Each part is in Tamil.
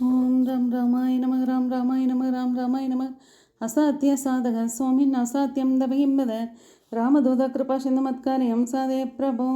ஓம் ராம் ராமாய நம ராம் ராமாய நம ராம் ராமாய நம. அசாத்திய சாதக சுவாமின் அசாத்தியம் தவகிம்பத ராமதூத கிருபா சிந்தமத்காரியம் சாதே பிரபோ.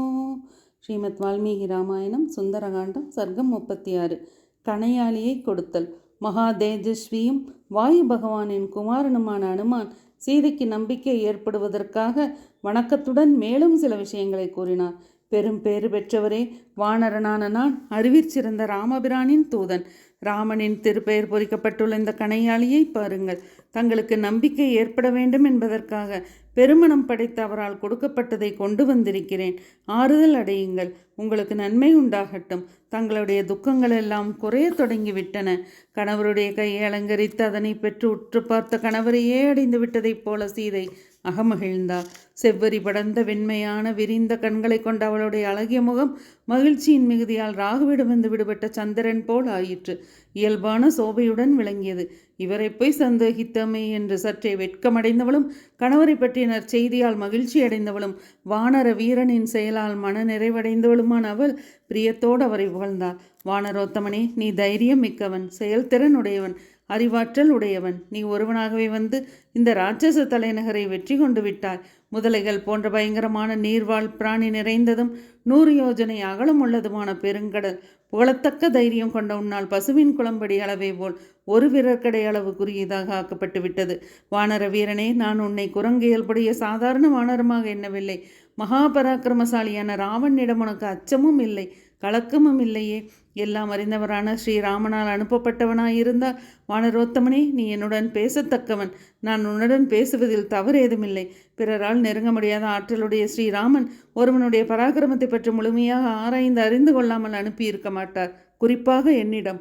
ஸ்ரீமத் வால்மீகி ராமாயணம் சுந்தரகாண்டம் சர்க்கம் முப்பத்தி ஆறு கணையாளியை கொடுத்தல். மகா தேஜஸ்வியும் வாயு பகவானின் குமாரனுமான அனுமான் சீதைக்கு நம்பிக்கை ஏற்படுவதற்காக வணக்கத்துடன் மேலும் சில விஷயங்களை கூறினார். பெரும் பேறு பெற்றவரே வானரனான நான் அறிவிற்சிறந்த ராமபிரானின் தூதன். ராமனின் திருப்பெயர் பொறிக்கப்பட்டுள்ள இந்த கணையாளியை பாருங்கள். தங்களுக்கு நம்பிக்கை ஏற்பட வேண்டும் என்பதற்காக பெருமணம் படைத்த அவரால் கொடுக்கப்பட்டதை கொண்டு வந்திருக்கிறேன். ஆறுதல் அடையுங்கள். உங்களுக்கு நன்மை உண்டாகட்டும். தங்களுடைய துக்கங்கள் எல்லாம் குறைய தொடங்கிவிட்டன. கணவருடைய கையை அலங்கரித்து அதனை பெற்று உற்று பார்த்த கணவரையே அடைந்து விட்டதைப் போல சீதை அகமகிழ்ந்தாள் செவ்வரி படர்ந்த வெண்மையான விரிந்த கண்களை கொண்ட அவளுடைய அழகிய முகம் மகிழ்ச்சியின் மிகுதியால் ராகுவிடமிருந்து விடுபட்ட சந்திரன் போல் ஆயிற்று. இயல்பான சோபையுடன் விளங்கியது. இவரை போய் சந்தேகித்தமே என்று சற்றே வெட்கமடைந்தவளும் கணவரை பற்றிய நற்செய்தியால் மகிழ்ச்சி அடைந்தவளும் வானர வீரனின் செயலால் மன நிறைவடைந்தவளுமான அவள் பிரியத்தோடு அவரை புகழ்ந்தாள். வானரோத்தமனே நீ தைரியம் மிக்கவன் செயல்திறன் உடையவன் அறிவாற்றல் உடையவன். நீ ஒருவனாகவே வந்து இந்த ராட்சச தலைநகரை வெற்றி கொண்டு விட்டாய். முதலைகள் போன்ற பயங்கரமான நீர்வாழ் பிராணி நிறைந்ததும் நூறு யோஜனை அகலம் உள்ளதுமான பெருங்கடல். புகழத்தக்க தைரியம் கொண்ட உன்னால் பசுவின் குளம்படி அளவே போல் ஒரு விரற்கடை அளவு குறியதாக ஆக்கப்பட்டு விட்டது. வானர வீரனே நான் உன்னை குரங்கு இயல்புடைய சாதாரண வானரமாக எண்ணவில்லை. மகாபராக்கிரமசாலியான ராவனிடம் உனக்கு அச்சமும் இல்லை. கலக்கமும் இல்லையே. எல்லாம் அறிந்தவரான ஸ்ரீராமனால் அனுப்பப்பட்டவனாயிருந்தால் வானரோத்தமனே நீ என்னுடன் பேசத்தக்கவன். நான் உன்னுடன் பேசுவதில் தவறு ஏதுமில்லை பிறரால் நெருங்க முடியாத ஆற்றலுடைய ஸ்ரீராமன் ஒருவனுடைய பராக்கிரமத்தை பற்றி முழுமையாக ஆராய்ந்து அறிந்து கொள்ளாமல் அனுப்பியிருக்க மாட்டார். குறிப்பாக என்னிடம்.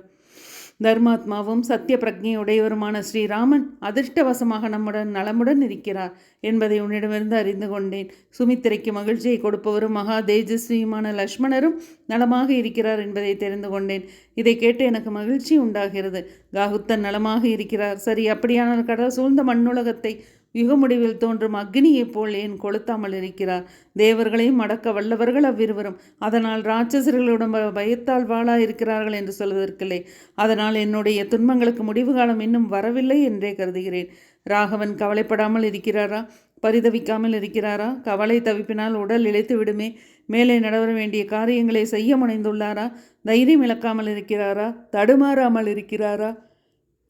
தர்மாத்மாவும் சத்திய பிரஜையுடையவருமான ஸ்ரீராமன் அதிர்ஷ்டவசமாக நம்முடன் நலமுடன் இருக்கிறார் என்பதை உன்னிடமிருந்து அறிந்து கொண்டேன். சுமித்திரைக்கு மகிழ்ச்சியை கொடுப்பவரும் மகா தேஜஸ்வியுமான லக்ஷ்மணரும் நலமாக இருக்கிறார் என்பதை தெரிந்து கொண்டேன். இதை கேட்டு எனக்கு மகிழ்ச்சி உண்டாகிறது. காகுத்தன் நலமாக இருக்கிறார். சரி அப்படியான கடல் சூழ்ந்த மண்ணுலகத்தை யுக முடிவில் தோன்றும் அக்னியைப் போல் ஏன் கொளுத்தாமல் இருக்கிறார்? தேவர்களையும் அடக்க வல்லவர்கள் அவ்விருவரும். அதனால் ராட்சசர்களுடன் பயத்தால் வாழா இருக்கிறார்கள் என்று சொல்வதற்கில்லை. அதனால் என்னுடைய துன்பங்களுக்கு முடிவு காலம் இன்னும் வரவில்லை என்றே கருதுகிறேன். ராகவன் கவலைப்படாமல் இருக்கிறாரா? பரிதவிக்காமல் இருக்கிறாரா? கவலை தவிப்பினால் உடல் இழைத்து விடுமே. மேலே நடவர வேண்டிய காரியங்களை செய்ய முனைந்துள்ளாரா? தைரியம் இழக்காமல் இருக்கிறாரா? தடுமாறாமல் இருக்கிறாரா?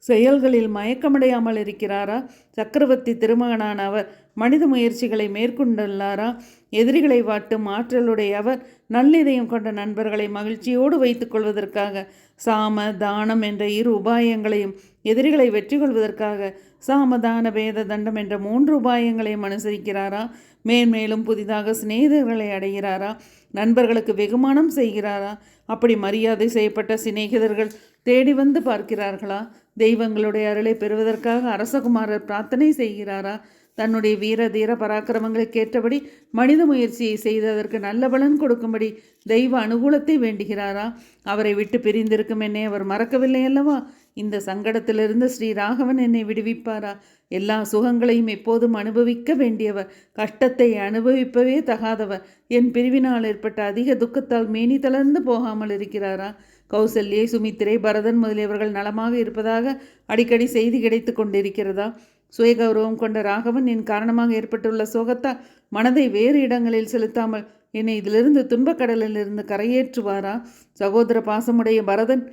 செயல்களில் மயக்கமடையாமல் இருக்கிறாரா? சக்கரவர்த்தி திருமகனான அவர் மனித முயற்சிகளை மேற்கொண்டுள்ளாரா? எதிரிகளை வாட்டும் ஆற்றலுடைய அவர் நல்லிதயம் கொண்ட நண்பர்களை மகிழ்ச்சியோடு வைத்துக் கொள்வதற்காக சாம தானம் என்ற இரு உபாயங்களையும் எதிரிகளை வெற்றி கொள்வதற்காக சாமதான பேத தண்டம் என்ற மூன்று உபாயங்களையும் அனுசரிக்கிறாரா? மேன்மேலும் புதிதாக சிநேகிதர்களை அடைகிறாரா? நண்பர்களுக்கு வெகுமானம் செய்கிறாரா? அப்படி மரியாதை செய்யப்பட்ட சிநேகிதர்கள் தேடி வந்து பார்க்கிறார்களா? தெய்வங்களுடைய அருளை பெறுவதற்காக அரசகுமாரர் பிரார்த்தனை செய்கிறாரா? தன்னுடைய வீர தீர பராக்கிரமங்களுக்கு ஏற்றபடி மனித முயற்சியை செய்து அதற்கு நல்ல பலன் கொடுக்கும்படி தெய்வ அனுகூலத்தை வேண்டுகிறாரா? அவரை விட்டு பிரிந்திருக்கும் என்னை அவர் மறக்கவில்லை அல்லவா? இந்த சங்கடத்திலிருந்து ஸ்ரீ ராகவன் என்னை விடுவிப்பாரா? எல்லா சுகங்களையும் எப்போதும் அனுபவிக்க வேண்டியவர் கஷ்டத்தை அனுபவிப்பவே தகாதவர். என் பிரிவினால் ஏற்பட்ட அதிக துக்கத்தால் மேனி தளர்ந்து போகாமல் இருக்கிறாரா? கௌசல்யே சுமித்திரை பரதன் முதலியவர்கள் நலமாக இருப்பதாக அடிக்கடி செய்தி கிடைத்து கொண்டிருக்கிறதா? சுயகௌரவம் கொண்ட ராகவன் என் காரணமாக ஏற்பட்டுள்ள சோகத்தால் மனதை வேறு இடங்களில் செலுத்தாமல் என்னை இதிலிருந்து துன்பக்கடலிலிருந்து கரையேற்றுவாரா? சகோதர பாசமுடைய பரதன்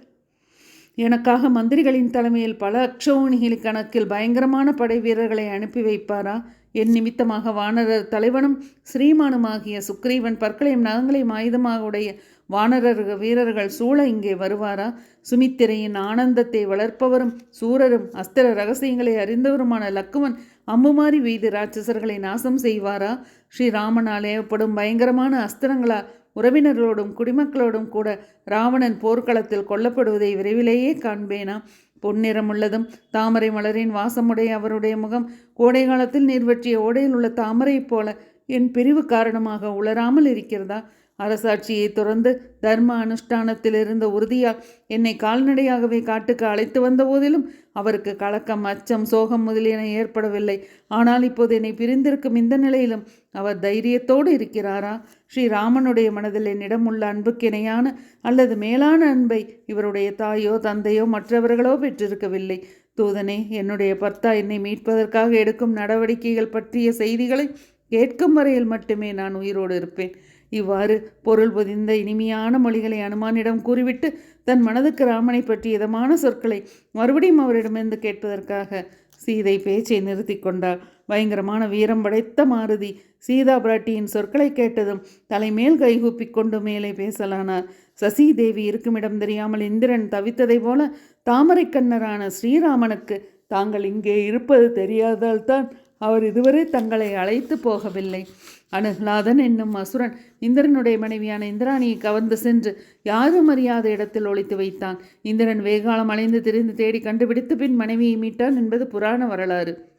எனக்காக மந்திரிகளின் தலைமையில் பல அக்ஷோணிகள் கணக்கில் பயங்கரமான படை வீரர்களை அனுப்பி வைப்பாரா? என் நிமித்தமாக வானரர் தலைவனும் ஸ்ரீமானுமாகிய சுக்ரீவன் பற்களையும் நகங்களையும் ஆயுதமாக உடைய வானரர் வீரர்கள் சூழ இங்கே வருவாரா? சுமித்திரையின் ஆனந்தத்தை வளர்ப்பவரும் சூரரும் அஸ்திர ரகசியங்களை அறிந்தவருமான லக்குவன் அம்புமாரி வீதி ராட்சசர்களை நாசம் செய்வாரா? ஸ்ரீராமனால் ஏவப்படும் பயங்கரமான அஸ்திரங்களால் உறவினர்களோடும் குடிமக்களோடும் கூட ராவணன் போர்க்களத்தில் கொல்லப்படுவதை விரைவிலேயே காண்பேனா? பொன்னிறமுள்ளதும் தாமரை மலரின் வாசமுடைய அவருடைய முகம் கோடை காலத்தில் நீர்வற்றிய ஓடையில் உள்ள தாமரை போல என் பிரிவு காரணமாக உளராமல் இருக்கிறதா? அரசாட்சியை துறந்து தர்ம அனுஷ்டானத்தில் இருந்த உறுதியால் என்னை கால்நடையாகவே காட்டுக்கு அழைத்து வந்த போதிலும் அவருக்கு கலக்கம் அச்சம் சோகம் முதலியன ஏற்படவில்லை. ஆனால் இப்போது என்னை பிரிந்திருக்கும் இந்த நிலையிலும் அவர் தைரியத்தோடு இருக்கிறாரா? ஸ்ரீராமனுடைய மனதில் என்னிடம் உள்ள அன்புக்கு இணையான அல்லது மேலான அன்பை இவருடைய தாயோ தந்தையோ மற்றவர்களோ பெற்றிருக்கவில்லை. தூதனே என்னுடைய பர்த்தா என்னை மீட்பதற்காக எடுக்கும் நடவடிக்கைகள் பற்றிய செய்திகளை கேட்கும் வரையில் மட்டுமே நான் உயிரோடு இருப்பேன். இவ்வாறு பொருள் பொதிந்த இனிமையான மொழிகளை அனுமானிடம் கூறிவிட்டு தன் மனதுக்கு ராமனை பற்றி இதமான சொற்களை மறுபடியும் அவரிடமிருந்து கேட்பதற்காக சீதை பேச்சை நிறுத்தி கொண்டாள். பயங்கரமான வீரம் படைத்த மாருதி சீதா பிராட்டியின் சொற்களை கேட்டதும் தலைமேல் கைகூப்பிக் கொண்டு மேலே பேசலானார் சசி தேவி இருக்குமிடம் தெரியாமல் இந்திரன் தவித்ததைப் போல தாமரைக்கண்ணரான ஸ்ரீராமனுக்கு தாங்கள் இங்கே இருப்பது தெரியாததால் தான் அவர் இதுவரை தங்களை அழைத்து போகவில்லை. அனுகலாதன் என்னும் அசுரன் இந்திரனுடைய மனைவியான இந்திராணியை கவர்ந்து சென்று யாரும் அறியாத இடத்தில் ஒழித்து வைத்தான். இந்திரன் வேகாலம் அலைந்து திரிந்து தேடி கண்டுபிடித்து பின் மனைவியை மீட்டான் என்பது புராண வரலாறு.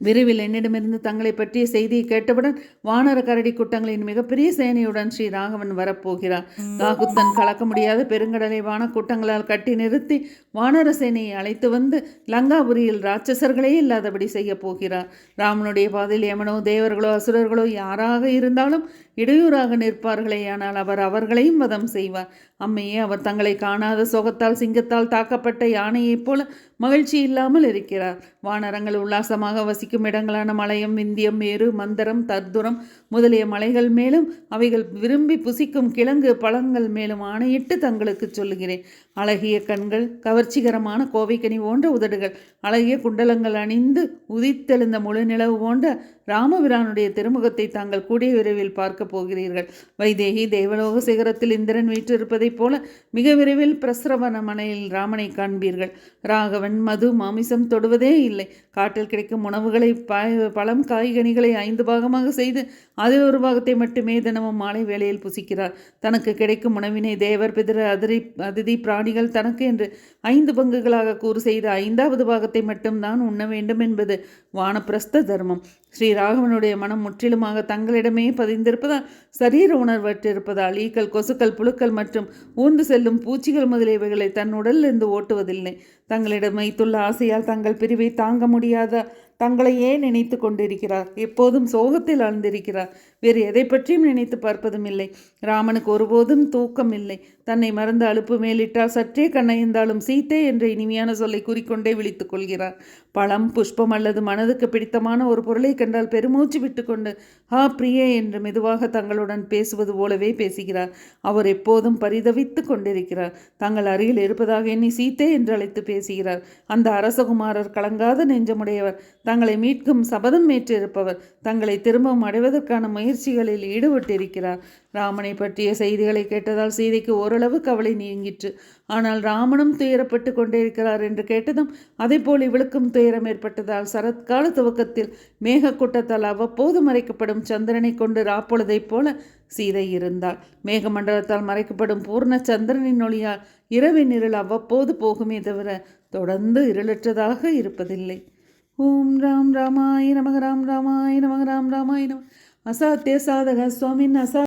விரைவில் என்னிடமிருந்து தங்களை பற்றிய செய்தியை கேட்டவுடன் வானர கரடி கூட்டங்களின் மிகப்பெரிய சேனையுடன் ஸ்ரீ ராகவன் வரப்போகிறார். காகுத்தன் கலக்க முடியாத பெருங்கடலை வானக்கூட்டங்களால் கட்டி நிறுத்தி வானர சேனையை அழைத்து வந்து லங்காபுரியில் ராட்சசர்களே இல்லாதபடி செய்ய போகிறார். ராமனுடைய பாதையில் யமனோ தேவர்களோ அசுரர்களோ யாராக இருந்தாலும் இடையூறாக நிற்பார்களே ஆனால் அவர் அவர்களையும் வதம் செய்வார். அம்மையே அவர் தங்களை காணாத சோகத்தால் சிங்கத்தால் தாக்கப்பட்ட யானையைப் போல மகிழ்ச்சி இல்லாமல் இருக்கிறார். வானரங்கள் உல்லாசமாக வசிக்கும் இடங்களான மலையம் விந்தியம் மேரு மந்தரம் தர்துரம் முதலிய மலைகள் மேலும் அவைகள் விரும்பி புசிக்கும் கிழங்கு பழங்கள் மேலும் ஆணையிட்டு தங்களுக்கு சொல்லுகிறேன். அழகிய கண்கள் கவர்ச்சிகரமான கோவைக்கனி போன்ற உதடுகள் அழகிய குண்டலங்கள் அணிந்து உதித்தெழுந்த முழு நிலவு போன்ற ராமபிரானுடைய திருமுகத்தை தாங்கள் கூடிய விரைவில் பார்க்க போகிறீர்கள். வைதேகி தேவலோக சிகரத்தில் இந்திரன் வீற்றிருப்பதைப் போல மிக விரைவில் பிரசரவன மனையில் ராமனை காண்பீர்கள். ராகவன் மது மாமிசம் தொடுவதே இல்லை. காட்டில் கிடைக்கும் உணவுகளை பழம் காய்கனிகளை ஐந்து பாகமாக செய்து அதில் ஒரு பாகத்தை மட்டுமே தினமும் மாலை வேளையில் புசிக்கிறார். தனக்கு கிடைக்கும் உணவினை தேவர் பிதர அதிரி அதிதி பிராணிகள் தனக்கு என்று ஐந்து பங்குகளாக கூறு செய்த ஐந்தாவது பாகத்தை மட்டும்தான் உண்ண வேண்டும் என்பது வானப்பிரஸ்த தர்மம். ஸ்ரீ ராகவனுடைய மனம் முற்றிலுமாக தங்களிடமே பதிந்திருப்பதால் சரீர உணர்வற்றிருப்பதால் ஈக்கள் கொசுக்கள் புழுக்கள் மற்றும் ஊர்ந்து செல்லும் பூச்சிகள் முதலியவைகளை தன் உடலிலிருந்து ஓட்டுவதில்லை. தங்களிடம் வைத்துள்ள ஆசையால் தங்கள் பிரிவை தாங்க முடியாத தங்களையே நினைத்து கொண்டிருக்கிறார். எப்போதும் சோகத்தில் ஆழ்ந்திருக்கிறார் வேறு எதை பற்றியும் நினைத்து பார்ப்பதும் இல்லை. ராமனுக்கு ஒருபோதும் தூக்கம் இல்லை. தன்னை மறந்து அலுப்பு மேலிட்டால் சற்றே கண்ணயந்தாலும் சீத்தே என்ற இனிமையான சொல்லை கூறிக்கொண்டே விழித்துக் கொள்கிறார். பழம் புஷ்பம் அல்லது மனதுக்கு பிடித்தமான ஒரு பொருளை கண்டால் பெருமூச்சு விட்டுக்கொண்டு ஹா பிரியே என்று மெதுவாக தங்களுடன் பேசுவது போலவே பேசுகிறார். அவர் எப்போதும் பரிதவித்து கொண்டிருக்கிறார். தங்கள் அருகில் இருப்பதாக எண்ணி சீத்தே என்று அழைத்து பேசுகிறார். அந்த அரசகுமாரர் கலங்காத நெஞ்சமுடையவர் தங்களை மீட்கும் சபதம் ஏற்றிருப்பவர் தங்களை திரும்பவும் அடைவதற்கான முயற்சிகளில் ஈடுபட்டிருக்கிறார். ராமனை பற்றிய செய்திகளை கேட்டதால் சீதைக்கு ஓரளவு கவலை நீங்கிற்று. ஆனால் ராமனும் துயரப்பட்டு கொண்டிருக்கிறார் என்று கேட்டதும் அதேபோல் இவளுக்கும் துயரம் ஏற்பட்டதால் சரத்கால துவக்கத்தில் மேகக்கூட்டத்தால் அவ்வப்போது மறைக்கப்படும் சந்திரனை கொண்டு ராப்பொழுதைப் போல சீதை இருந்தாள். மேகமண்டலத்தால் மறைக்கப்படும் பூர்ண சந்திரனின் ஒளியால் இரவின் இருள் அவ்வப்போது போகுமே தவிர தொடர்ந்து இருளற்றதாக இருப்பதில்லை. ஓம் ராம் ராமாய நமக ராம் ராமாய நமக ராம் ராமாய நம. அசாத்திய சாதக சுவாமின் அசா